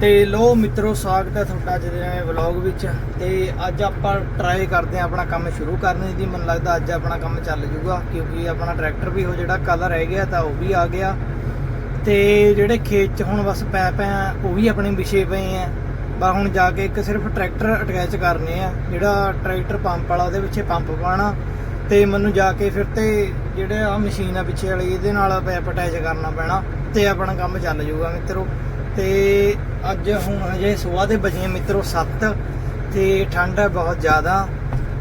ਤੇ ਲੋ ਮਿੱਤਰੋ, ਸਵਾਗਤ ਹੈ ਤੁਹਾਡਾ ਅੱਜ ਦੇ ਵਲੌਗ ਵਿੱਚ। ਤੇ ਅੱਜ ਆਪਾਂ ਟਰਾਈ ਕਰਦੇ ਹਾਂ ਆਪਣਾ ਕੰਮ ਸ਼ੁਰੂ ਕਰਨ ਦੀ। ਮੈਨੂੰ ਲੱਗਦਾ ਅੱਜ ਆਪਣਾ ਕੰਮ ਚੱਲ ਜੂਗਾ, ਕਿਉਂਕਿ ਆਪਣਾ ਟਰੈਕਟਰ ਵੀ ਉਹ ਜਿਹੜਾ ਕੱਲ ਰਹਿ ਗਿਆ ਤਾਂ ਉਹ ਵੀ ਆ ਗਿਆ। ਤੇ ਜਿਹੜੇ ਖੇਤ 'ਚ ਹੁਣ ਬਸ ਪੈ ਪੈ ਉਹ ਵੀ ਆਪਣੇ ਵਿਛੇ ਪਏ ਆ। ਬਾ ਹੁਣ ਜਾ ਕੇ ਇੱਕ ਸਿਰਫ ਟਰੈਕਟਰ ਅਟੈਚ ਕਰਨੇ ਆ, ਜਿਹੜਾ ਟਰੈਕਟਰ ਪੰਪ ਵਾਲਾ, ਉਹਦੇ ਪਿੱਛੇ ਪੰਪ ਪਾਣਾ ਤੇ ਮੈਨੂੰ ਜਾ ਕੇ ਫਿਰ ਤੇ ਜਿਹੜੇ ਆ ਮਸ਼ੀਨ ਆ ਪਿੱਛੇ ਵਾਲੀ, ਇਹਦੇ ਨਾਲ ਪੈਪ ਅਟੈਚ ਕਰਨਾ ਪੈਣਾ, ਤੇ ਆਪਣਾ ਕੰਮ ਚੱਲ ਜੂਗਾ ਮਿੱਤਰੋ। ਤੇ ਅੱਜ ਹੁਣ ਹਜੇ ਸਵੇਰ ਦੇ ਵਜੇ ਮਿੱਤਰੋ 7 ਤੇ ਠੰਡ ਹੈ ਬਹੁਤ ਜ਼ਿਆਦਾ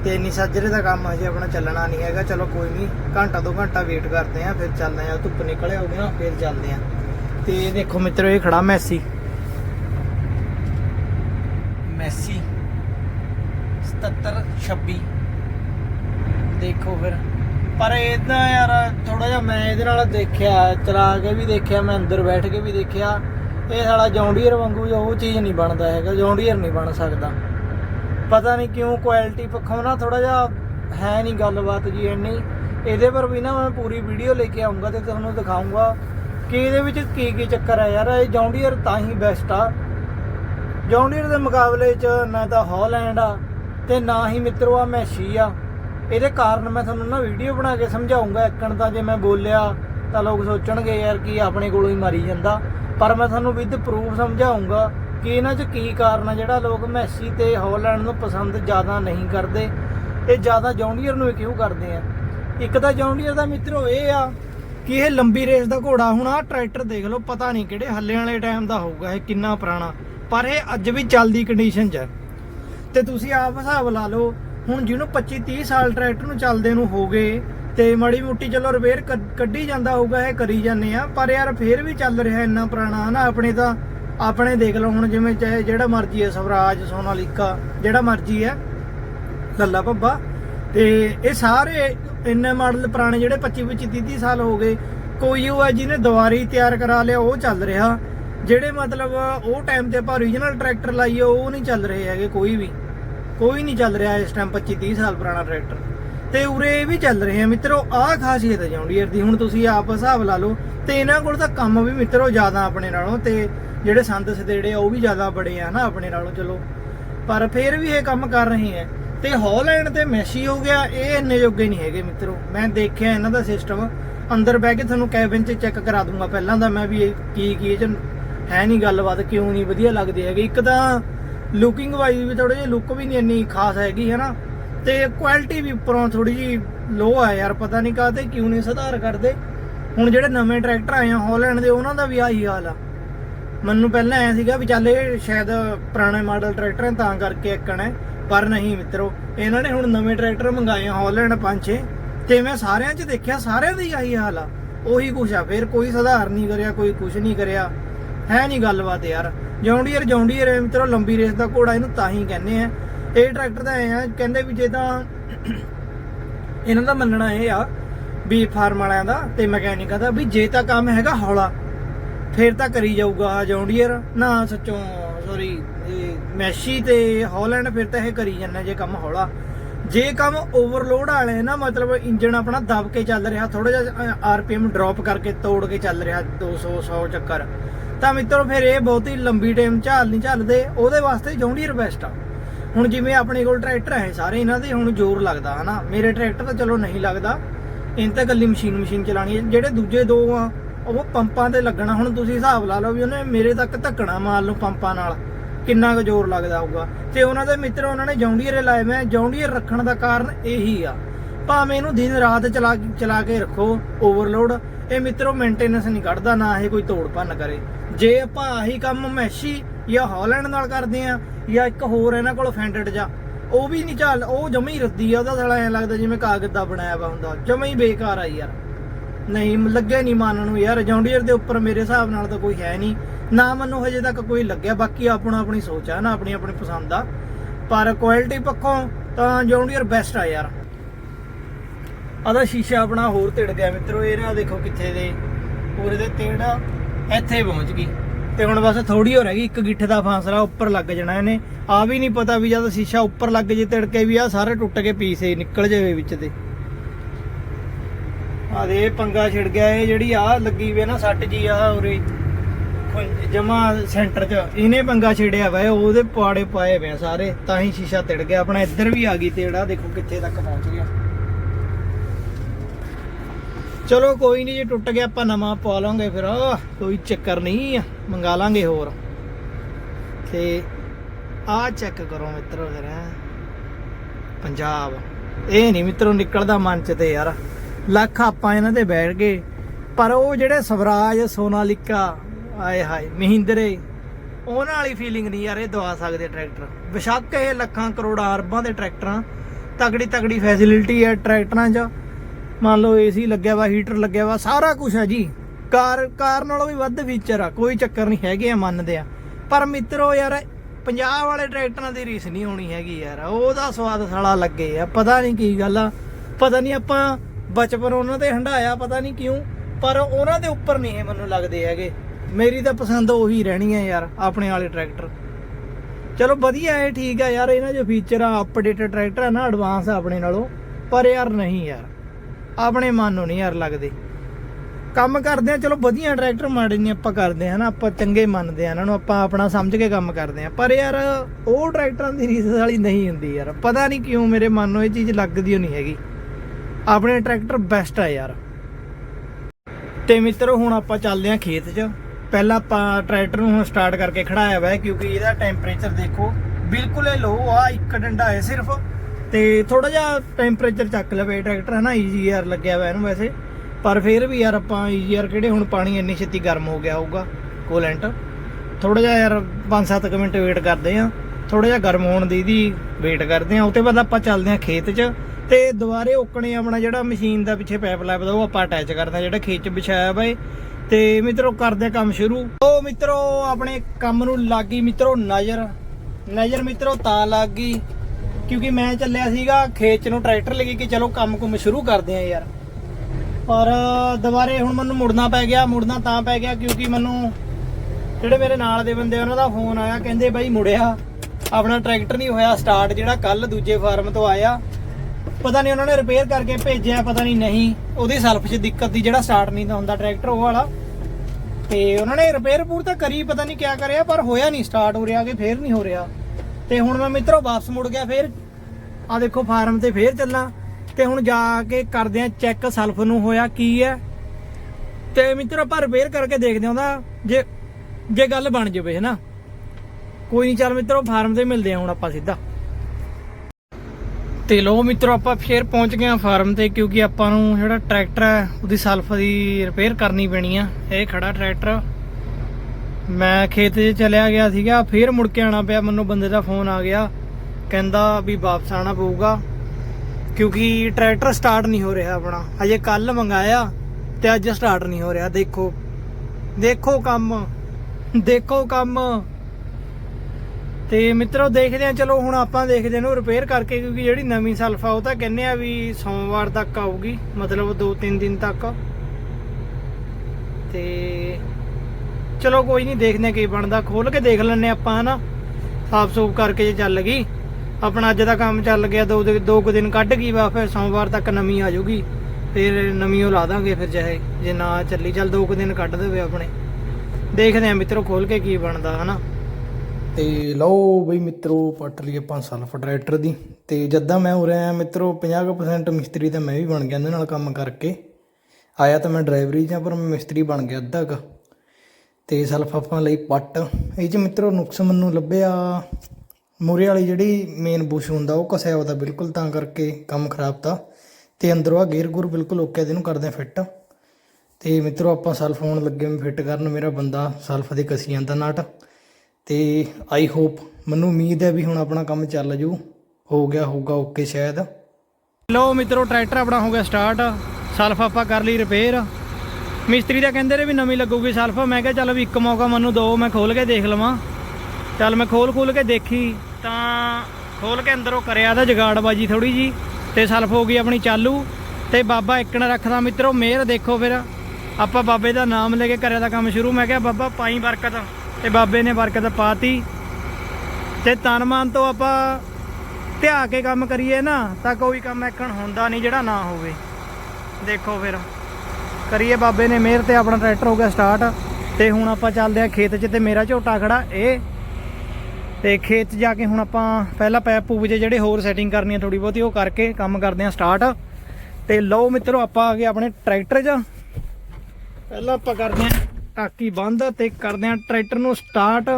ਤੇ ਇੰਨੀ ਸੱਜਰੇ ਦਾ ਕੰਮ ਹਜੇ ਆਪਣਾ ਚੱਲਣਾ ਨਹੀਂ ਹੈਗਾ। ਚਲੋ ਕੋਈ ਨਹੀਂ ਘੰਟਾ ਦੋ ਘੰਟਾ ਵੇਟ ਕਰਦੇ ਆ ਫਿਰ ਚੱਲਦੇ ਆ ਧੁੱਪ ਨਿਕਲਿਆ ਹੋਵੇ ਨਾ, ਫਿਰ ਚੱਲਦੇ ਆ ਤੇ ਦੇਖੋ ਮਿੱਤਰੋ, ਇਹ ਖੜਾ ਮੈਸੀ। ਮੈਸੀ 77 26 ਦੇਖੋ ਫਿਰ। ਪਰ ਇਦਾਂ ਯਾਰ ਥੋੜਾ ਜਿਹਾ ਮੈਂ ਇਹਦੇ ਨਾਲ ਦੇਖਿਆ, ਚਲਾ ਕੇ ਵੀ ਦੇਖਿਆ, ਮੈਂ ਅੰਦਰ ਬੈਠ ਕੇ ਵੀ ਦੇਖਿਆ। ਇਹ ਸਾਲਾ ਜੌਂਡੀਅਰ ਵਾਂਗੂ ਜਿਹਾ ਉਹ ਚੀਜ਼ ਨਹੀਂ ਬਣਦਾ ਹੈਗਾ, ਜੌਂਡੀਅਰ ਨਹੀਂ ਬਣ ਸਕਦਾ। ਪਤਾ ਨਹੀਂ ਕਿਉਂ ਕੁਆਲਿਟੀ ਪੱਖੋਂ ਨਾ ਥੋੜਾ ਜਿਹਾ ਹੈ ਨਹੀਂ ਗੱਲਬਾਤ ਜੀ ਇੰਨੀ। ਇਹਦੇ ਪਰ ਵੀ ਨਾ ਮੈਂ ਪੂਰੀ ਵੀਡੀਓ ਲੈ ਕੇ ਆਉਂਗਾ ਤੇ ਤੁਹਾਨੂੰ ਦਿਖਾਉਂਗਾ ਕਿ ਇਹਦੇ ਵਿੱਚ ਕੀ ਕੀ ਚੱਕਰ ਹੈ ਯਾਰ, ਇਹ ਜੌਂਡੀਅਰ ਤਾਂ ਹੀ ਬੈਸਟ ਆ। ਜੌਂਡੀਅਰ ਦੇ ਮੁਕਾਬਲੇ 'ਚ ਨਾ ਤਾਂ ਹਾਲੈਂਡ ਆ ਤੇ ਨਾ ਹੀ ਮਿੱਤਰੋ ਆ ਮੈਸ਼ੀ ਆ। ਇਹਦੇ ਕਾਰਨ ਮੈਂ ਤੁਹਾਨੂੰ ਨਾ ਵੀਡੀਓ ਬਣਾ ਕੇ ਸਮਝਾਉਂਗਾ ਇੱਕਣ ਤਾਂ ਜੇ ਮੈਂ ਬੋਲਿਆ ਤਾਂ ਲੋਕ ਸੋਚਣਗੇ ਯਾਰ ਕਿ ਆਪਣੇ ਕੋਲੋਂ ਹੀ ਮਾਰੀ ਜਾਂਦਾ। ਪਰ ਮੈਂ ਤੁਹਾਨੂੰ ਵਿਦ ਪ੍ਰੂਫ ਸਮਝਾਉਂਗਾ ਕਿ ਇਹਨਾਂ 'ਚ ਕੀ ਕਾਰਨ ਹੈ ਜਿਹੜਾ ਲੋਕ ਮੈਸੀ ਤੇ ਹਾਲੈਂਡ ਨੂੰ ਪਸੰਦ ਜ਼ਿਆਦਾ ਨਹੀਂ ਕਰਦੇ। ਇਹ ਜ਼ਿਆਦਾ ਜੌਂਡੀਅਰ ਨੂੰ ਕਿਉਂ ਕਰਦੇ ਆ? ਇੱਕ ਤਾਂ ਜੌਂਡੀਅਰ ਦਾ ਮਿੱਤਰੋ ਇਹ ਆ ਕਿ ਇਹ ਲੰਬੀ ਰੇਸ ਦਾ ਘੋੜਾ, ਹੁਣ ਆ ਟਰੈਕਟਰ ਦੇਖ ਲਓ, ਪਤਾ ਨਹੀਂ ਕਿਹੜੇ ਹੱਲੇ ਵਾਲੇ ਟਾਈਮ ਦਾ ਹੋਊਗਾ, ਇਹ ਕਿੰਨਾ ਪੁਰਾਣਾ। ਪਰ ਇਹ ਅੱਜ ਵੀ ਚੱਲਦੀ ਕੰਡੀਸ਼ਨ 'ਚ ਹੈ ਤੇ ਤੁਸੀਂ ਆਪ ਹਿਸਾਬ ਲਾ ਲਓ, ਹੁਣ ਜਿਹਨੂੰ 25 30 ਸਾਲ ਟਰੈਕਟਰ ਨੂੰ ਚੱਲਦੇ ਨੂੰ ਹੋ ਗਏ ਤੇ ਮਾੜੀ ਮੁੱਟੀ ਚਲੋ ਰਿਪੇਅਰ ਕੱਢੀ ਜਾਂਦਾ ਹੋਊਗਾ, ਇਹ ਕਰੀ ਜਾਂਦੇ ਆ। ਪਰ ਯਾਰ ਫੇਰ ਵੀ ਚੱਲ ਰਿਹਾ ਇੰਨਾ ਪੁਰਾਣਾ, ਹਨਾ? ਆਪਣੇ ਤਾਂ, ਆਪਣੇ ਦੇਖ ਲਓ ਹੁਣ ਜਿਵੇਂ ਚਾਹੇ ਜਿਹੜਾ ਮਰਜ਼ੀ ਹੈ, ਸਵਰਾਜ, ਸੋਨਾਲੀਕਾ, ਜਿਹੜਾ ਮਰਜ਼ੀ ਹੈ, ਲੱਲਾ ਭੱਬਾ। ਤੇ ਇਹ ਸਾਰੇ ਇੰਨੇ ਮਾਡਲ ਪੁਰਾਣੇ ਜਿਹੜੇ 25 25 30 30 ਸਾਲ ਹੋ ਗਏ, ਕੋਈ ਉਹ ਹੈ ਜਿਹਨੇ ਦੁਬਾਰੀ ਤਿਆਰ ਕਰਾ ਲਿਆ, ਉਹ ਚੱਲ ਰਿਹਾ। ਜਿਹੜੇ ਮਤਲਬ ਉਹ ਟਾਈਮ ਤੇ ਆਪਾਂ ਓਰੀਜਨਲ ਟਰੈਕਟਰ ਲਾਈਏ ਉਹ ਨਹੀਂ ਚੱਲ ਰਹੇ ਹੈਗੇ ਕੋਈ ਵੀ। ਕੋਈ ਨਹੀਂ ਚੱਲ ਰਿਹਾ ਇਸ ਟਾਈਮ 25 30 ਸਾਲ ਪੁਰਾਣਾ ਟਰੈਕਟਰ ਤੇ ਉਰੇ ਇਹ ਵੀ ਚੱਲ ਰਹੇ ਆ। ਮਿੱਤਰੋ, ਆਹ ਖਾਸੀਅਤ ਹੈ ਜੌਂਡੀਅਰ ਦੀ। ਹੁਣ ਤੁਸੀਂ ਆਪ ਹਿਸਾਬ ਲਾ ਲਓ ਤੇ ਇਹਨਾਂ ਕੋਲ ਤਾਂ ਕੰਮ ਵੀ ਮਿੱਤਰੋ ਜ਼ਿਆਦਾ ਆਪਣੇ ਨਾਲੋਂ ਤੇ ਜਿਹੜੇ ਸੰਦ ਸਦੇੜੇ ਆ, ਉਹ ਵੀ ਜ਼ਿਆਦਾ ਬੜੇ ਆ ਨਾ ਆਪਣੇ ਨਾਲੋਂ, ਚਲੋ। ਪਰ ਫਿਰ ਵੀ ਇਹ ਕੰਮ ਕਰ ਰਹੇ ਆ। ਤੇ ਹਾਲੈਂਡ ਤੇ ਮੈਸੀ ਹੋ ਗਿਆ, ਇਹ ਇੰਨੇ ਜੋਗੇ ਨਹੀਂ ਹੈਗੇ ਮਿੱਤਰੋ। ਮੈਂ ਦੇਖਿਆ ਇਹਨਾਂ ਦਾ ਸਿਸਟਮ ਅੰਦਰ ਬਹਿ ਕੇ ਤੁਹਾਨੂੰ ਕੈਬਨ 'ਚ ਚੈੱਕ ਕਰਾ ਦੂੰਗਾ ਪਹਿਲਾਂ ਤਾਂ ਮੈਂ ਵੀ ਇਹ ਕੀ ਕੀ ਇਹ 'ਚ ਹੈ ਨਹੀਂ ਗੱਲਬਾਤ, ਕਿਉਂ ਨਹੀਂ ਵਧੀਆ ਲੱਗਦੀ ਹੈਗੇ। ਇੱਕ ਤਾਂ ਲੁਕਿੰਗ ਵਾਈਜ਼ ਵੀ ਥੋੜੇ ਜਿਹੀ ਲੁੱਕ ਵੀ ਨਹੀਂ ਇੰਨੀ ਖਾਸ ਹੈਗੀ ਹੈ ਨਾ ਤੇ ਕੁਆਲਿਟੀ ਵੀ ਉੱਪਰੋਂ ਥੋੜੀ ਜਿਹੀ ਲੋ ਆ ਯਾਰ, ਪਤਾ ਨਹੀਂ ਕਾਹਤੇ ਕਿਉਂ ਨਹੀਂ ਸੁਧਾਰ ਕਰਦੇ। ਹੁਣ ਜਿਹੜੇ ਨਵੇਂ ਟਰੈਕਟਰ ਆਏ ਆ ਹਾਲੈਂਡ ਦੇ, ਉਹਨਾਂ ਦਾ ਵੀ ਆਹੀ ਹਾਲ ਆ। ਮੈਨੂੰ ਪਹਿਲਾਂ ਐ ਸੀਗਾ ਵੀ ਚੱਲ ਇਹ ਸ਼ਾਇਦ ਪੁਰਾਣੇ ਮਾਡਲ ਟਰੈਕਟਰ ਤਾਂ ਕਰਕੇ ਇੱਕਣ ਹੈ ਪਰ ਨਹੀਂ ਮਿੱਤਰੋ, ਇਹਨਾਂ ਨੇ ਹੁਣ ਨਵੇਂ ਟਰੈਕਟਰ ਮੰਗਾਏ ਆ ਹਾਲੈਂਡ 5-6 ਤੇ ਮੈਂ ਸਾਰਿਆਂ 'ਚ ਦੇਖਿਆ, ਸਾਰਿਆਂ ਦਾ ਹੀ ਆਹੀ ਹਾਲ ਆ। ਉਹੀ ਕੁਛ ਆ, ਫਿਰ ਕੋਈ ਸੁਧਾਰ ਨਹੀਂ ਕਰਿਆ, ਕੋਈ ਕੁਛ ਨਹੀਂ ਕਰਿਆ। ਹੈ ਨਹੀਂ ਗੱਲਬਾਤ ਯਾਰ। ਜੌਂਡੀਅਰ ਜੌਂਡੀਅਰ ਹੈ ਮਿੱਤਰੋ, ਲੰਬੀ ਰੇਸ ਦਾ ਘੋੜਾ, ਇਹਨੂੰ ਤਾਂ ਹੀ ਕਹਿੰਦੇ ਆ। ਇਹ ਟਰੈਕਟਰ ਤਾਂ ਐ ਆ, ਕਹਿੰਦੇ ਵੀ ਜੇ ਤਾਂ ਇਹਨਾਂ ਦਾ ਮੰਨਣਾ ਇਹ ਆ ਵੀ ਫਾਰਮ ਵਾਲਿਆਂ ਦਾ ਤੇ ਮਕੈਨਿਕਾਂ ਦਾ ਵੀ ਜੇ ਤਾਂ ਕੰਮ ਹੈਗਾ ਹੌਲਾ, ਫੇਰ ਤਾਂ ਕਰੀ ਜਾਊਗਾ ਜੌਂਡੀਅਰ ਨਾ, ਸੱਚੋਂ ਸੌਰੀ ਮੈਸ਼ੀ ਤੇ ਹੌਲੈਂਡ ਫਿਰ ਤਾਂ ਇਹ ਕਰੀ ਜਾਂਦਾ ਜੇ ਕੰਮ ਹੌਲਾ। ਜੇ ਕੰਮ ਓਵਰਲੋਡ ਵਾਲੇ ਨਾ, ਮਤਲਬ ਇੰਜਨ ਆਪਣਾ ਦਬ ਕੇ ਚੱਲ ਰਿਹਾ ਥੋੜਾ ਜਿਹਾ ਆਰਪੀਐਮ ਡ੍ਰੌਪ ਕਰਕੇ ਤੋੜ ਕੇ ਚੱਲ ਰਿਹਾ 200 100 ਚੱਕਰ। ਤਾਂ ਮਿੱਤਰੋ, ਫਿਰ ਇਹ ਬਹੁਤ ਹੀ ਲੰਬੀ ਟਾਈਮ ਝਾਲ ਨਹੀਂ ਝੱਲਦੇ ਉਹਦੇ ਵਾਸਤੇ ਜੌਂਡੀਅਰ ਬੈਸਟ ਆ। ਹੁਣ ਜਿਵੇਂ ਆਪਣੇ ਕੋਲ ਟਰੈਕਟਰ ਹੈ ਸਾਰੇ ਇਹਨਾਂ ਦੇ, ਹੁਣ ਜ਼ੋਰ ਲੱਗਦਾ, ਹਨਾ? ਮੇਰੇ ਟਰੈਕਟਰ ਤਾਂ ਚਲੋ ਨਹੀਂ ਲੱਗਦਾ। ਇਹਨਾਂ ਤਾਂ ਗੱਲੀ ਮਸ਼ੀਨ ਮਸ਼ੀਨ ਚਲਾਣੀ ਹੈ। ਜਿਹੜੇ ਦੂਜੇ ਦੋ ਆ, ਉਹ ਪੰਪਾਂ ਤੇ ਲੱਗਣਾ। ਹੁਣ ਤੁਸੀਂ ਹਿਸਾਬ ਲਾ ਲਓ ਵੀ ਉਹਨੇ ਮੇਰੇ ਤੱਕ ਧੱਕਣਾ ਮਾਰ ਲਓ ਪੰਪਾਂ ਨਾਲ। ਕਿੰਨਾ ਕੁ ਜ਼ੋਰ ਲੱਗਦਾ ਹੋਊਗਾ। ਤੇ ਉਹਨਾਂ ਦੇ ਮਿੱਤਰ ਉਹਨਾਂ ਨੇ ਜੌਂਡੀਅਰ ਲਾਏ ਮੈਂ ਜੌਂਡੀਅਰ ਰੱਖਣ ਦਾ ਕਾਰਨ ਇਹੀ ਆ। ਭਾਵੇਂ ਇਹਨੂੰ ਦਿਨ ਰਾਤ ਚਲਾ ਚਲਾ ਕੇ ਰੱਖੋ ਓਵਰਲੋਡ ਇਹ ਮਿੱਤਰੋ ਮੇਨਟੇਨੈਂਸ ਨਹੀਂ ਕੱਢਦਾ, ਨਾ ਇਹ ਕੋਈ ਤੋੜ ਭੰਨ ਕਰੇ। ਜੇ ਆਪਾਂ ਆਹੀ ਕੰਮ ਮੈਸ਼ੀ ਜਾਂ ਹਾਲੈਂਡ ਨਾਲ ਕਰਦੇ ਆ ਜਾਂ ਇੱਕ ਹੋਰ ਇਹਨਾਂ ਕੋਲ ਫੈਂਡਡ ਜਾ, ਉਹ ਵੀ ਨਹੀਂ ਚੱਲ, ਉਹ ਜਮੇ ਹੀ ਰੱਦੀ ਆ, ਉਹਦਾ ਸਾਲਾ ਐ ਲੱਗਦਾ ਜਿਵੇਂ ਕਾਗਜ਼ ਦਾ ਬਣਾਇਆ ਵਾ ਹੁੰਦਾ, ਜਮੇ ਹੀ ਬੇਕਾਰ ਆ ਯਾਰ। ਨਹੀਂ ਲੱਗੇ ਨਹੀਂ ਮੰਨਣ ਨੂੰ ਯਾਰ, ਜੌਂਡੀਅਰ ਦੇ ਉੱਪਰ ਮੇਰੇ ਹਿਸਾਬ ਨਾਲ ਤਾਂ ਕੋਈ ਹੈ ਨਹੀਂ। ਨਾ ਮੈਨੂੰ ਹਜੇ ਤੱਕ ਕੋਈ ਲੱਗਿਆ, ਬਾਕੀ ਆਪਣਾ ਆਪਣੀ ਸੋਚ ਆ ਨਾ, ਆਪਣੀ ਆਪਣੀ ਪਸੰਦ ਆ। ਪਰ ਕੁਆਲਿਟੀ ਪੱਖੋਂ ਤਾਂ ਜੌਂਡੀਅਰ ਬੈਸਟ ਆ ਯਾਰ। ਆਦਾ ਸ਼ੀਸ਼ਾ ਆਪਣਾ ਹੋਰ ਤਿੜ ਗਿਆ ਮਿੱਤਰੋ, ਇਹ ਨਾ ਦੇਖੋ ਕਿੱਥੇ ਦੇ, ਪੂਰੇ ਦੇ ਤੇੜ ਇੱਥੇ ਪਹੁੰਚ ਗਈ। ਤੇ ਹੁਣ ਬਸ ਥੋੜੀ ਹੋ ਰਹਿ ਗਈ ਇੱਕ ਗਿੱਠ ਦਾ ਫਾਸਲਾ ਉੱਪਰ ਲੱਗ ਜਾਣਾ ਇਹਨੇ। ਆ ਵੀ ਨਹੀਂ ਪਤਾ ਵੀ ਜਦ ਸ਼ੀਸ਼ਾ ਉੱਪਰ ਲੱਗ ਜੇ ਤਿੜਕੇ ਵੀ ਆ ਸਾਰੇ ਟੁੱਟ ਕੇ ਪੀਸੇ ਨਿਕਲ ਜਾਵੇ ਵਿੱਚ ਤੇ ਆ ਦੇ ਪੰਗਾ ਛਿੜ ਗਿਆ, ਇਹ ਜਿਹੜੀ ਆ ਲੱਗੀ ਵੀ ਨਾ ਸੱਟ ਜੀ ਆ ਉਰੇ ਜਮਾ ਸੈਂਟਰ 'ਚ, ਇਹਨੇ ਪੰਗਾ ਛੇੜਿਆ ਵਾ ਉਹਦੇ ਪਾੜੇ ਪਾਏ ਵੇ ਸਾਰੇ, ਤਾਂ ਹੀ ਸ਼ੀਸ਼ਾ ਤਿੜ ਗਿਆ। ਆਪਣਾ ਇੱਧਰ ਵੀ ਆ ਗਈ ਤੇੜਾ ਦੇਖੋ ਕਿੱਥੇ ਤੱਕ ਪਹੁੰਚ ਗਿਆ। ਚਲੋ ਕੋਈ ਨਹੀਂ, ਜੇ ਟੁੱਟ ਗਿਆ ਆਪਾਂ ਨਵਾਂ ਪਵਾ ਲਾਂਗੇ ਫਿਰ। ਕੋਈ ਚੱਕਰ ਨਹੀਂ ਮੰਗਾ ਲਾਂਗੇ ਹੋਰ। ਤੇ ਆਹ ਚੈੱਕ ਕਰੋ ਮਿੱਤਰੋ ਫਿਰ ਪੰਜਾਬ। ਇਹ ਨਹੀਂ ਮਿੱਤਰੋ, ਨਿਕਲਦਾ ਮਨ ਚ ਤੇ ਯਾਰ। ਲੱਖ ਆਪਾਂ ਇਹਨਾਂ ਤੇ ਬੈਠ ਗਏ। ਪਰ ਉਹ ਜਿਹੜੇ ਸਵਰਾਜ, ਸੋਨਾਲਿਕਾ, ਆਏ ਹਾਏ, ਮਹਿੰਦਰੇ, ਉਹਨਾਂ ਵਾਲੀ ਫੀਲਿੰਗ ਨਹੀਂ ਯਾਰ, ਇਹ ਦਵਾ ਸਕਦੇ ਟਰੈਕਟਰ ਬੇਸ਼ੱਕ ਇਹ ਲੱਖਾਂ ਕਰੋੜਾਂ ਅਰਬਾਂ ਦੇ ਟਰੈਕਟਰਾਂ ਤਗੜੀ ਤਗੜੀ ਫੈਸਿਲਿਟੀ ਹੈ ਟਰੈਕਟਰਾਂ 'ਚ। ਮੰਨ ਲਓ ਏਸੀ ਲੱਗਿਆ ਵਾ ਹੀਟਰ ਲੱਗਿਆ ਵਾ, ਸਾਰਾ ਕੁਝ ਹੈ ਜੀ। ਕਾਰ ਕਾਰ ਨਾਲੋਂ ਵੀ ਵੱਧ ਫੀਚਰ ਆ, ਕੋਈ ਚੱਕਰ ਨਹੀਂ ਹੈਗੇ ਆ, ਮੰਨਦੇ ਆ। ਪਰ ਮਿੱਤਰੋ ਯਾਰ ਪੰਜਾਬ ਵਾਲੇ ਟਰੈਕਟਰਾਂ ਦੀ ਰੀਸ ਨਹੀਂ ਹੋਣੀ ਹੈਗੀ ਯਾਰ, ਉਹਦਾ ਸਵਾਦ ਸਾਲਾ ਲੱਗੇ ਆ, ਪਤਾ ਨਹੀਂ ਕੀ ਗੱਲ ਆ। ਪਤਾ ਨਹੀਂ ਆਪਾਂ ਬਚਪਨ ਉਹਨਾਂ ਤੇ ਹੰਡਾਇਆ ਪਤਾ ਨਹੀਂ ਕਿਉਂ, ਪਰ ਉਹਨਾਂ ਦੇ ਉੱਪਰ ਨਹੀਂ ਇਹ ਮੈਨੂੰ ਲੱਗਦੇ ਹੈਗੇ। ਮੇਰੀ ਤਾਂ ਪਸੰਦ ਉਹੀ ਰਹਿਣੀ ਹੈ ਯਾਰ, ਆਪਣੇ ਵਾਲੇ ਟਰੈਕਟਰ। ਚਲੋ ਵਧੀਆ ਹੈ ਠੀਕ ਹੈ ਯਾਰ, ਇਹਨਾਂ ਜੋ ਫੀਚਰ ਆ ਅਪਡੇਟਡ ਟਰੈਕਟਰ ਆ ਨਾ ਐਡਵਾਂਸ ਆ ਆਪਣੇ ਨਾਲੋਂ, ਪਰ ਯਾਰ ਨਹੀਂ ਯਾਰ। ਆਪਣੇ ਮਨ ਨੂੰ ਨਹੀਂ ਯਾਰ ਲੱਗਦੇ। ਕੰਮ ਕਰਦੇ ਆ ਚਲੋ ਵਧੀਆ ਟਰੈਕਟਰ ਮਾੜੇ ਨਹੀਂ ਆਪਾਂ ਕਰਦੇ ਆ ਨਾ, ਆਪਾਂ ਚੰਗੇ ਮੰਨਦੇ ਆ ਇਹਨਾਂ ਨੂੰ ਆਪਾਂ ਆਪਣਾ ਸਮਝ ਕੇ ਕੰਮ ਕਰਦੇ ਆ ਪਰ ਯਾਰ ਉਹ ਟਰੈਕਟਰਾਂ ਦੀ ਰੀਸ ਵਾਲੀ ਨਹੀਂ ਹੁੰਦੀ ਯਾਰ। ਪਤਾ ਨਹੀਂ ਕਿਉਂ ਮੇਰੇ ਮਨ ਨੂੰ ਇਹ ਚੀਜ਼ ਲੱਗਦੀ ਓ ਨਹੀਂ ਹੈਗੀ। ਆਪਣੇ ਟਰੈਕਟਰ ਬੈਸਟ ਆ ਯਾਰ। ਤੇ ਮਿੱਤਰੋ, ਹੁਣ ਆਪਾਂ ਚੱਲਦੇ ਆ ਖੇਤ 'ਚ। ਪਹਿਲਾਂ ਆਪਾਂ ਟਰੈਕਟਰ ਨੂੰ ਹੁਣ ਸਟਾਰਟ ਕਰਕੇ ਖੜਾਇਆ ਵਾ, ਕਿਉਂਕਿ ਇਹਦਾ ਟੈਂਪਰੇਚਰ ਦੇਖੋ, ਬਿਲਕੁਲ ਹੀ ਲੋ ਆ, ਇੱਕ ਡੰਡਾ ਹੈ ਸਿਰਫ। ਤੇ ਥੋੜਾ ਜਿਹਾ ਟੈਂਪਰੇਚਰ ਚੱਕ ਲਵੇ ਟਰੈਕਟਰ ਹੈ ਨਾ ਈਜੀਆਰ ਲੱਗਿਆ ਹੋਇਆ ਇਹਨੂੰ ਵੈਸੇ। ਪਰ ਫਿਰ ਵੀ ਯਾਰ ਆਪਾਂ ਈਜੀਆਰ ਕਿਹੜੇ, ਹੁਣ ਪਾਣੀ ਇੰਨੀ ਛੇਤੀ ਗਰਮ ਹੋ ਗਿਆ ਹੋਊਗਾ ਕੂਲੈਂਟ ਥੋੜਾ ਜਿਹਾ ਯਾਰ 5-7 ਮਿੰਟ ਵੇਟ ਕਰਦੇ ਆ ਥੋੜਾ ਜਿਹਾ ਗਰਮ ਹੋਣ ਦੀ ਦੀ ਵੇਟ ਕਰਦੇ ਆ ਉਹ ਤੋਂ ਬਾਅਦ ਆਪਾਂ ਚੱਲਦੇ ਆ ਖੇਤ 'ਚ। ਤੇ ਦੁਬਾਰੇ ਓਕਣੇ ਆਪਣਾ ਜਿਹੜਾ ਮਸ਼ੀਨ ਦਾ ਪਿੱਛੇ ਪਾਈਪ ਲਾਈਪ ਦਾ ਉਹ ਆਪਾਂ ਅਟੈਚ ਕਰਦੇ ਆ ਜਿਹੜਾ ਖੇਤ 'ਚ ਵਿਛਾਇਆ ਵਾ ਤੇ ਮਿੱਤਰੋ, ਕਰਦੇ ਆ ਕੰਮ ਸ਼ੁਰੂ। ਉਹ ਮਿੱਤਰੋ, ਆਪਣੇ ਕੰਮ ਨੂੰ ਲੱਗੀ ਮਿੱਤਰੋ ਨਜ਼ਰ। ਨਜ਼ਰ ਮਿੱਤਰੋ, ਤਾਂ ਲੱਗ। ਗਈ ਕਿਉਂਕਿ ਮੈਂ ਚੱਲਿਆ ਸੀਗਾ ਖੇਤ 'ਚ ਨੂੰ ਟਰੈਕਟਰ ਲੈ ਕੇ ਕਿ ਚਲੋ ਕੰਮ ਕੁਮ ਸ਼ੁਰੂ ਕਰਦੇ ਆ ਯਾਰ। ਪਰ ਦੁਬਾਰੇ ਹੁਣ ਮੈਨੂੰ ਮੁੜਨਾ ਪੈ ਗਿਆ, ਮੁੜਨਾ ਤਾਂ ਪੈ ਗਿਆ ਕਿਉਂਕਿ ਮੈਨੂੰ ਜਿਹੜੇ ਮੇਰੇ ਨਾਲ ਦੇ ਬੰਦੇ ਉਹਨਾਂ ਦਾ ਫੋਨ ਆਇਆ, ਕਹਿੰਦੇ ਬਾਈ ਮੁੜਿਆ। ਆਪਣਾ ਟਰੈਕਟਰ ਨਹੀਂ ਹੋਇਆ ਸਟਾਰਟ, ਜਿਹੜਾ ਕੱਲ ਦੂਜੇ ਫਾਰਮ ਤੋਂ ਆਇਆ। ਪਤਾ ਨਹੀਂ ਉਹਨਾਂ ਨੇ ਰਿਪੇਅਰ ਕਰਕੇ ਭੇਜਿਆ, ਪਤਾ ਨਹੀਂ ਨਹੀਂ। ਉਹਦੀ ਸਲਫ 'ਚ ਦਿੱਕਤ ਦੀ ਜਿਹੜਾ ਸਟਾਰਟ ਨਹੀਂ ਹੁੰਦਾ ਟਰੈਕਟਰ, ਉਹ ਵਾਲਾ। ਤੇ ਉਹਨਾਂ ਨੇ ਰਿਪੇਅਰ ਪੂਰ ਤਾਂ ਕਰੀ, ਪਤਾ ਨਹੀਂ ਕਿਆ ਕਰਿਆ, ਪਰ ਹੋਇਆ ਨਹੀਂ, ਸਟਾਰਟ ਹੋ ਰਿਹਾ ਕਿ ਫੇਰ ਨਹੀਂ ਹੋ ਰਿਹਾ। ਤੇ ਹੁਣ ਮੈਂ ਮਿੱਤਰੋ ਵਾਪਸ ਮੁੜ ਗਿਆ ਫੇਰ। ਆ ਦੇਖੋ ਫਾਰਮ ਤੇ ਫੇਰ ਚੱਲਾਂ। ਤੇ ਹੁਣ ਜਾ ਕੇ ਕਰਦੇ ਆ ਚੈੱਕ ਸਲਫ ਨੂੰ ਹੋਇਆ ਕੀ ਹੈ। ਤੇ ਮਿੱਤਰੋ ਆਪਾਂ ਰਿਪੇਅਰ ਕਰਕੇ ਦੇਖਦੇ ਹਾਂ ਜੇ ਜੇ ਗੱਲ ਬਣ ਜਾਵੇ, ਹੈਨਾ। ਕੋਈ ਨਹੀਂ ਚੱਲ ਮਿੱਤਰੋ, ਫਾਰਮ ਤੇ ਮਿਲਦੇ ਆ ਹੁਣ ਆਪਾਂ ਸਿੱਧਾ। ਤੇ ਲੋ ਮਿੱਤਰੋ, ਆਪਾਂ ਫੇਰ ਪਹੁੰਚ ਗਏ ਆ ਫਾਰਮ ਤੇ, ਕਿਉਂਕਿ ਆਪਾਂ ਨੂੰ ਜਿਹੜਾ ਟਰੈਕਟਰ ਹੈ, ਉਹਦੀ ਸਲਫ ਦੀ ਰਿਪੇਅਰ ਕਰਨੀ ਪੈਣੀ ਆ। ਇਹ ਖੜਾ ਟਰੈਕਟਰ ਮੈਂ ਖੇਤ 'ਚ ਚਲਿਆ ਗਿਆ ਸੀਗਾ, ਫੇਰ ਮੁੜ ਕੇ ਆਣਾ ਪਿਆ, ਮੈਨੂੰ ਬੰਦੇ ਦਾ ਫੋਨ ਆ ਗਿਆ, ਕਹਿੰਦਾ ਵੀ ਵਾਪਸ ਆਣਾ ਪਊਗਾ, ਕਿਉਂਕਿ ਟਰੈਕਟਰ ਸਟਾਰਟ ਨਹੀਂ ਹੋ ਰਿਹਾ ਆਪਣਾ। ਅਜੇ ਕੱਲ ਮੰਗਾਇਆ ਤੇ ਅੱਜ ਸਟਾਰਟ ਨਹੀਂ ਹੋ ਰਿਹਾ, ਦੇਖੋ। ਦੇਖੋ ਕੰਮ ਦੇਖੋ ਕੰਮ। ਤੇ ਮਿੱਤਰੋ, ਦੇਖਦੇ ਆ ਚਲੋ ਹੁਣ ਆਪਾਂ ਦੇਖਦੇ ਨੂੰ ਰਿਪੇਅਰ ਕਰਕੇ, ਕਿਉਂਕਿ ਜਿਹੜੀ ਨਵੀਂ ਸਲਫਾ ਉਹ ਤਾਂ ਕਹਿੰਦੇ ਆ ਵੀ ਸੋਮਵਾਰ ਤੱਕ ਆਊਗੀ, ਮਤਲਬ 2-3 ਦਿਨ ਤੱਕ। ਤੇ ਚਲੋ ਕੋਈ ਨਹੀਂ, ਦੇਖਦੇ ਕੀ ਬਣਦਾ। ਖੋਲ ਕੇ ਦੇਖ ਲੈਣੇ ਆਪਾਂ, ਹਨਾ। ਸਾਫ਼ ਸੂਫ ਕਰਕੇ ਜੇ ਚੱਲ ਗਈ। ਆਪਣਾ ਅੱਜ ਦਾ ਕੰਮ ਚੱਲ ਗਿਆ, ਦੋ ਦੋ ਕੁ ਦਿਨ ਕੱਢ ਗਈ ਵਾ ਫਿਰ ਸੋਮਵਾਰ ਤੱਕ ਨਵੀਂ ਆ ਜਾਊਗੀ। ਫਿਰ ਨਵੀਂ ਉਹ ਲਾ ਦਾਂਗੇ ਫਿਰ ਚਾਹੇ, ਜੇ ਨਾ ਚੱਲੀ, ਚੱਲ ਦੋ ਕੁ ਦਿਨ ਕੱਢ ਦੇਵੇ ਆਪਣੇ। ਦੇਖਦੇ ਆ ਮਿੱਤਰੋ ਖੋਲ ਕੇ ਕੀ ਬਣਦਾ, ਹਨਾ। ਤੇ ਲਓ ਬਈ ਮਿੱਤਰੋ, ਪੱਟ ਲਈ ਆਪਾਂ ਸਲਫ ਟਰੈਕਟਰ ਦੀ। ਤੇ ਜਦਾਂ ਮੈਂ ਹੋ ਰਿਹਾ ਮਿੱਤਰੋ 50% ਮਿਸਤਰੀ ਤਾਂ ਮੈਂ ਵੀ ਬਣ ਗਿਆ ਇਹਦੇ ਨਾਲ ਕੰਮ ਕਰਕੇ। ਆਇਆ ਤਾਂ ਮੈਂ ਡਰਾਈਵਰੀ ਜਾਂ, ਪਰ ਮੈਂ ਮਿਸਤਰੀ ਬਣ ਗਿਆ ਅੱਧਾ ਕ। ਤੇ ਸਲਫ ਆਪਾਂ ਲਈ ਪੱਟ। ਇਹ ਚ ਮਿੱਤਰੋ, ਨੁਕਸ ਮੈਨੂੰ ਲੱਭਿਆ। ਮੂਰੇ ਵਾਲੀ ਜਿਹੜੀ ਮੇਨ ਬੁਸ਼ ਹੁੰਦਾ, ਉਹ ਕਸਿਆ ਉਹਦਾ ਬਿਲਕੁਲ, ਤਾਂ ਕਰਕੇ ਕੰਮ ਖਰਾਬ ਤਾਂ। ਤੇ ਅੰਦਰੋਂ ਆ ਗੇਅਰ ਗੁਰ ਬਿਲਕੁਲ ਓਕੇ ਇਹਨੂੰ ਕਰਦੇ ਫਿੱਟ। ਤੇ ਮਿੱਤਰੋ, ਆਪਾਂ ਸਲਫ ਹੋਣ ਲੱਗੇ ਮੈਂ ਫਿੱਟ ਕਰਨ, ਮੇਰਾ ਬੰਦਾ ਸਲਫ ਦੇ ਕਸੀ ਜਾਂਦਾ ਨਟ। ਤੇ ਆਈ ਹੋਪ ਮੈਨੂੰ ਉਮੀਦ ਹੈ ਵੀ ਹੁਣ ਆਪਣਾ ਕੰਮ ਚੱਲ ਜੂ। ਹੋ ਗਿਆ, ਹੋਊਗਾ ਓਕੇ ਸ਼ਾਇਦ। ਲੋ ਮਿੱਤਰੋ, ਟਰੈਕਟਰ ਆਪਣਾ ਹੋ ਗਿਆ ਸਟਾਰਟ ਸਲਫ ਆਪਾਂ ਕਰ ਲਈ ਰਿਪੇਅਰ ਮਿਸਤਰੀ ਦਾ ਕਹਿੰਦੇ ਨੇ ਵੀ ਨਵੀਂ ਲੱਗੂਗੀ ਸਲਫ। ਮੈਂ ਕਿਹਾ ਚੱਲ ਵੀ ਇੱਕ ਮੌਕਾ ਮੈਨੂੰ ਦਿਓ ਮੈਂ ਖੋਲ ਕੇ ਦੇਖ ਲਵਾਂ। ਚੱਲ ਮੈਂ ਖੋਲ ਖੋਲ ਕੇ ਦੇਖੀ, ਤਾਂ ਖੋਲ ਕੇ ਅੰਦਰੋਂ ਕਰਿਆ ਤਾਂ ਜਗਾੜਬਾਜੀ ਥੋੜੀ ਜੀ ਤੇ ਸਲਫ ਹੋ ਗਈ ਆਪਣੀ ਚਾਲੂ। ਤੇ ਬਾਬਾ ਇੱਕ ਨੇ ਰੱਖਦਾ ਮਿੱਤਰੋ, ਮਿਹਰ ਦੇਖੋ ਫਿਰ। ਆਪਾਂ ਬਾਬੇ ਦਾ ਨਾਮ ਲੈ ਕੇ ਕਰਿਆ ਦਾ ਕੰਮ ਸ਼ੁਰੂ। ਮੈਂ ਕਿਹਾ ਬਾਬਾ ਪਾਈ ਬਰਕਤ, ਤੇ ਬਾਬੇ ਨੇ ਬਰਕਤ ਪਾਤੀ। ਤੇ ਤਨ ਮਨ ਤੋਂ ਆਪਾਂ ਧਿਆ ਕੇ ਕੰਮ ਕਰੀਏ ਨਾ, ਤਾਂ ਕੋਈ ਕੰਮ ਐਕਣ ਹੁੰਦਾ ਨਹੀਂ ਜਿਹੜਾ ਨਾ ਹੋਵੇ। ਦੇਖੋ ਫਿਰ। ਕਰੀਏ ਬਾਬੇ ਨੇ ਮਿਹਰ ਤੇ ਆਪਣਾ ਟਰੈਕਟਰ ਹੋ ਗਿਆ ਸਟਾਰਟ ਤੇ ਹੁਣ ਆਪਾਂ ਚੱਲਦੇ ਆ ਖੇਤ 'ਚ ਤੇ ਮੇਰਾ ਝੋਟਾ ਖੜਾ ਇਹ ਤੇ ਖੇਤ 'ਚ ਜਾ ਕੇ ਹੁਣ ਆਪਾਂ ਪਹਿਲਾਂ ਪੈਪ ਪੂਪ ਜਿਹੜੇ ਹੋਰ ਸੈਟਿੰਗ ਕਰਨੀ ਆ ਥੋੜੀ ਬਹੁਤੀ ਉਹ ਕਰਕੇ ਕੰਮ ਕਰਦੇ ਆ ਸਟਾਰਟ ਤੇ ਲਓ ਮਿੱਤਰੋ ਆਪਾਂ ਆ ਗਏ ਆਪਣੇ ਟਰੈਕਟਰ 'ਚ। ਪਹਿਲਾਂ ਆਪਾਂ ਕਰਦੇ ਆ ਟਾਕੀ ਬੰਦ ਤੇ ਕਰਦੇ ਆ ਟਰੈਕਟਰ ਨੂੰ ਸਟਾਰਟ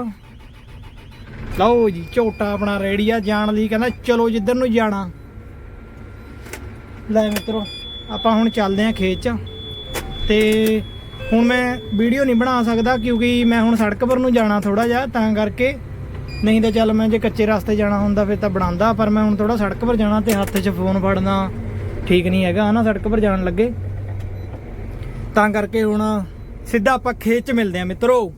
ਲਓ ਜੀ, ਝੋਟਾ ਆਪਣਾ ਰੈਡੀ ਆ, ਜਾਣ ਲਈ ਕਹਿੰਦਾ ਚਲੋ ਜਿੱਧਰ ਨੂੰ ਜਾਣਾ। ਲੈ ਮਿੱਤਰੋ, ਆਪਾਂ ਹੁਣ ਚੱਲਦੇ ਆ ਖੇਤ 'ਚ। ਤੇ ਹੁਣ ਮੈਂ ਵੀਡੀਓ ਨਹੀਂ ਬਣਾ ਸਕਦਾ ਕਿਉਂਕਿ ਮੈਂ ਹੁਣ ਸੜਕ ਪਰ ਨੂੰ ਜਾਣਾ ਥੋੜਾ ਜਿਹਾ, ਤਾਂ ਕਰਕੇ ਨਹੀਂ ਤਾਂ ਚੱਲ ਮੈਂ ਜੇ ਕੱਚੇ ਰਸਤੇ ਜਾਣਾ ਹੁੰਦਾ ਫਿਰ ਤਾਂ ਬਣਾਉਂਦਾ, ਪਰ ਮੈਂ ਹੁਣ ਥੋੜਾ ਸੜਕ ਪਰ ਜਾਣਾ ਤੇ ਹੱਥ 'ਚ ਫੋਨ ਫੜਨਾ ਠੀਕ ਨਹੀਂ ਹੈਗਾ, ਹਨਾ, ਸੜਕ ਪਰ ਜਾਣ ਲੱਗੇ। ਤਾਂ ਕਰਕੇ ਹੁਣ ਸਿੱਧਾ ਆਪਾਂ ਖੇਤ 'ਚ ਮਿਲਦੇ ਆ ਮਿੱਤਰੋ।